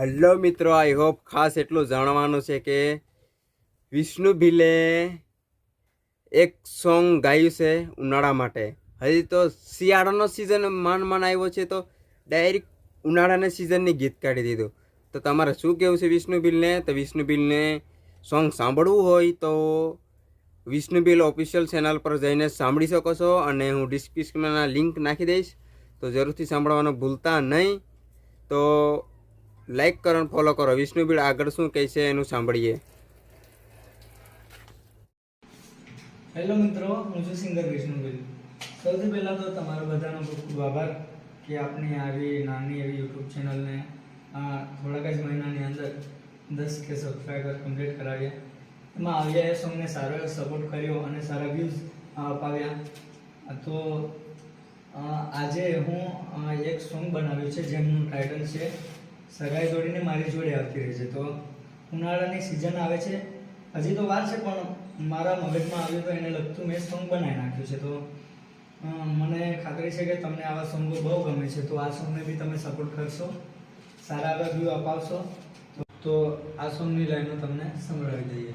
Hello મિત્રો. I hope ખાસ એટલું જાણવાનું છે કે વિષ્ણુ ભીલે એક સોંગ ગાયું છે ઉનાળા માટે. હજી તો શિયાળાનો સિઝન માન માન આવ્યો છે તો ડાયરેક્ટ ઉનાળાના સિઝનની ગીત કાઢી દીધું. તો તમારે શું કહેવું છે વિષ્ણુ ભીલને? તો વિષ્ણુ ભીલને સોંગ સાંભળવું હોય તો વિષ્ણુ ભીલ ઓફિશિયલ ચેનલ પર જઈને સાંભળી શકો છો અને હું ડિસ્ક્રિપ્શનમાં લિંક નાખી દઈશ. તો જરૂરથી સાંભળવાનું ભૂલતા નહીં. તો લાઈક કરો ફોલો કરો. વિષ્ણુબીડ આગળ શું કહે છે એનું સાંભળીએ. હેલો મિત્રો, હું છું સિંગર વિષ્ણુબીલ સૌથી પહેલાં તો તમારા બધાનો ખૂબ ખૂબ આભાર કે આપની આવી નાની એવી યુટ્યુબ ચેનલને થોડાક જ મહિનાની અંદર દસ કે સબસ્ક્રાઈબર કમ્પ્લીટ કરાવ્યા. એમાં આવ્યા એ સોંગને સારો એવો સપોર્ટ કર્યો અને સારા વ્યૂઝ અપાવ્યા. તો આજે હું એક સોંગ બનાવ્યું છે જેમનું ટાઇટલ છે સગાઈ જોડીને મારી જોડે આવતી રહે છે. તો ઉનાળાની સિઝન આવે છે. હજી તો વાર છે, પણ મારા મગજમાં આવ્યું તો એને લગતું મેં સોંગ બનાવી નાખ્યું છે. તો મને ખાતરી છે કે તમને આવા સોંગો બહુ ગમે છે. તો આ સોંગને બી તમે સપોર્ટ કરશો. સારા એવા વ્યૂ અપાવશો. તો- આ સોંગની લાઈનો તમને સંભળાવી દઈએ.